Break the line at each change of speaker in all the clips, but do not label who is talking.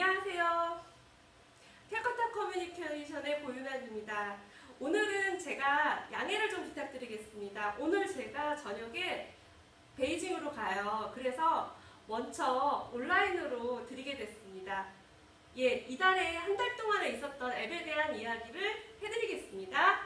안녕하세요. 캐커타 커뮤니케이션의 고윤아입니다. 오늘은 제가 양해를 좀 부탁드리겠습니다. 오늘 제가 저녁에 베이징으로 가요. 그래서 먼저 온라인으로 드리게 됐습니다. 예, 이달에 한 달 동안에 있었던 앱에 대한 이야기를 해드리겠습니다.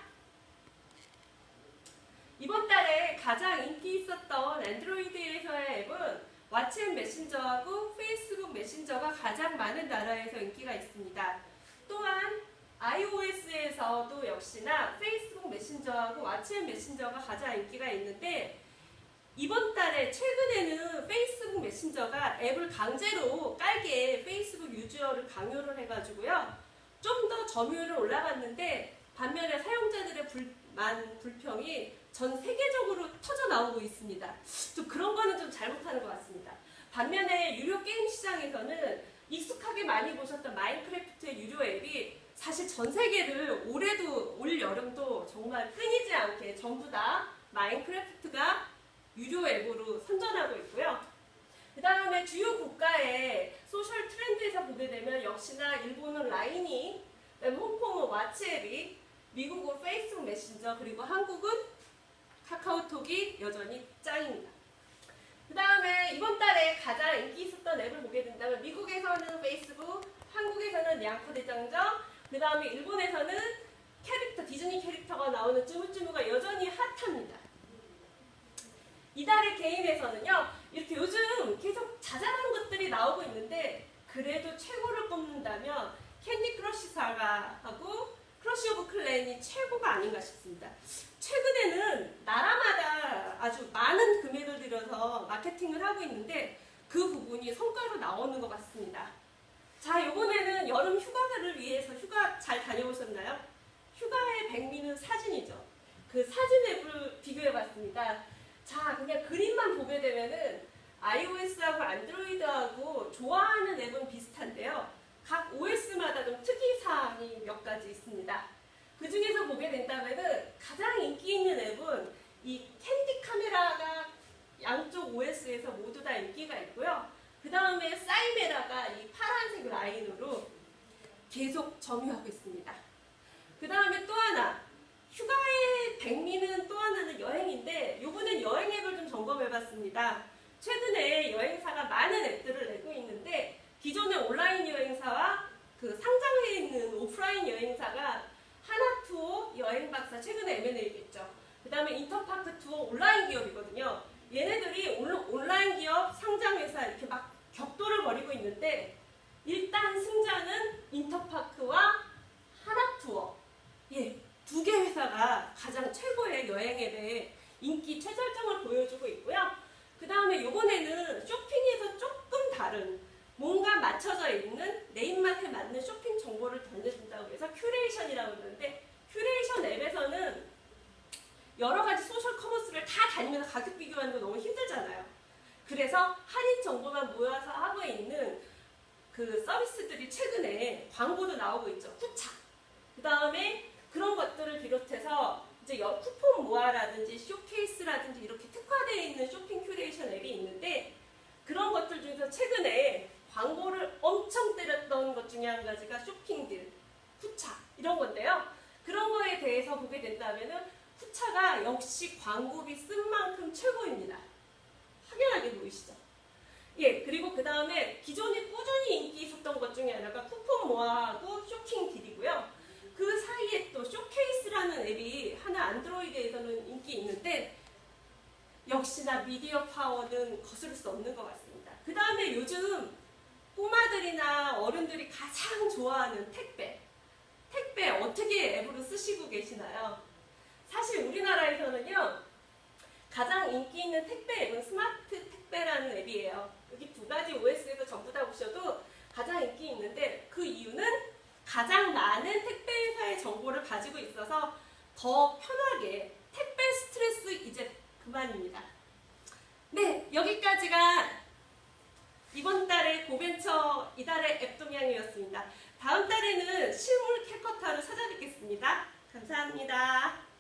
이번 달에 가장 인기 있었던 안드로이드에서의 앱은 왓츠앱 메신저하고 페이스북 메신저가 가장 많은 나라에서 인기가 있습니다. 또한 iOS에서도 역시나 페이스북 메신저하고 왓츠앱 메신저가 가장 인기가 있는데 이번 달에 최근에는 페이스북 메신저가 앱을 강제로 깔게 페이스북 유저를 강요를 해가지고요. 좀 더 점유율은 올라갔는데 반면에 사용자들의 불만, 불평이 전 세계적으로 터져 나오고 있습니다. 좀 그런 거는 좀 잘못하는 것 같습니다. 반면에 유료 게임 시장에서는 익숙하게 많이 보셨던 마인크래프트의 유료 앱이 사실 전 세계를 올해도 올 여름도 정말 끊이지 않게 전부 다 마인크래프트가 유료 앱으로 선전하고 있고요. 그 다음에 주요 국가의 소셜 트렌드에서 보게 되면 역시나 일본은 라인이, 홍콩은 왓츠앱이, 미국은 페이스북 메신저, 그리고 한국은 카카오톡이 여전히 짱입니다. 그 다음에 이번 달에 가장 인기 있었던 앱을 보게 된다면 미국에서는 페이스북, 한국에서는 냥코 대장정, 그 다음에 일본에서는 캐릭터, 디즈니 캐릭터가 나오는 쯔무쯔무가 여전히 핫합니다. 이달의 게임에서는요, 이렇게 요즘 계속 자잘한 것들이 나오고 있는데, 그래도 최고를 꼽는다면 캔디 크러쉬 사가 하고 크러쉬 오브 클랜이 최고가 아닌가 싶습니다. 최근에는 아주 많은 금액을 들여서 마케팅을 하고 있는데 그 부분이 성과로 나오는 것 같습니다. 자, 이번에는 여름 휴가를 위해서 휴가 잘 다녀오셨나요? 휴가의 백미는 사진이죠. 그 사진 앱을 비교해 봤습니다. 자, 그냥 그림만 보게 되면은 iOS하고 안드로이드하고 좋아하는 앱은 비슷한데요. 각 OS마다 좀 특이사항이 몇 가지 있습니다. 그 중에서 보게 된다면은 가장 인기 있는 앱은 이 캔디 카메라가 양쪽 OS에서 모두 다 인기가 있고요. 그 다음에 사이메라가 이 파란색 라인으로 계속 점유하고 있습니다. 그 다음에 또 하나 휴가의 백미는 또 하나는 여행인데 요번엔 여행 앱을 좀 점검해봤습니다. 최근에 여행사가 많은 앱들을 내고 있는데 기존의 온라인 여행사와 그 상장해 있는 오프라인 여행사가 하나투어 여행박사 최근에 M&A겠죠. 그 다음에 인터파크 투어 온라인 기업이거든요. 얘네들이 온라인 기업 상장회사 이렇게 막 격돌을 벌이고 있는데 일단 승자는 인터파크와 하나투어 예, 두 개 가장 최고의 여행 앱의 인기 최절정을 보여주고 있고요. 그 다음에 요번에는 쇼핑에서 조금 다른 뭔가 맞춰져 있는 내 입맛에 맞는 쇼핑 정보를 던져준다고 해서 큐레이션이라고 그러는데 큐레이션 앱에서는 여러 가지 소셜 커머스를 다 다니면서 가격 비교하는 거 너무 힘들잖아요. 그래서 할인 정보만 모여서 하고 있는 그 서비스들이 최근에 광고도 나오고 있죠. 후차. 그 다음에 그런 것들을 비롯해서 이제 쿠폰 모아라든지 쇼케이스라든지 이렇게 특화되어 있는 쇼핑 큐레이션 앱이 있는데 그런 것들 중에서 최근에 광고를 엄청 때렸던 것 중에 한 가지가 쇼핑딜, 후차 이런 건데요. 그런 거에 대해서 보게 된다면은 후차가 역시 광고비 쓴 만큼 최고입니다. 확연하게 보이시죠? 예, 그리고 그 다음에 기존에 꾸준히 인기 있었던 것 중에 하나가 쿠폰 모아하고 쇼핑딜이고요. 그 사이에 또 쇼케이스라는 앱이 하나 안드로이드에서는 인기 있는데 역시나 미디어 파워는 거스를 수 없는 것 같습니다. 그 다음에 요즘 꼬마들이나 어른들이 가장 좋아하는 택배. 택배 어떻게 앱으로 쓰시고 계시나요? 사실 우리나라에서는요, 가장 인기 있는 택배 앱은 스마트 택배라는 앱이에요. 여기 두 가지 OS에서 전부 다 보셔도 가장 인기 있는데 그 이유는 가장 많은 택배 회사의 정보를 가지고 있어서 더 편하게 그만입니다. 네, 여기까지가 이번 달의 고벤처 이달의 앱 동향이었습니다. 다음 달에는 실물 캐커타로 찾아뵙겠습니다. 감사합니다.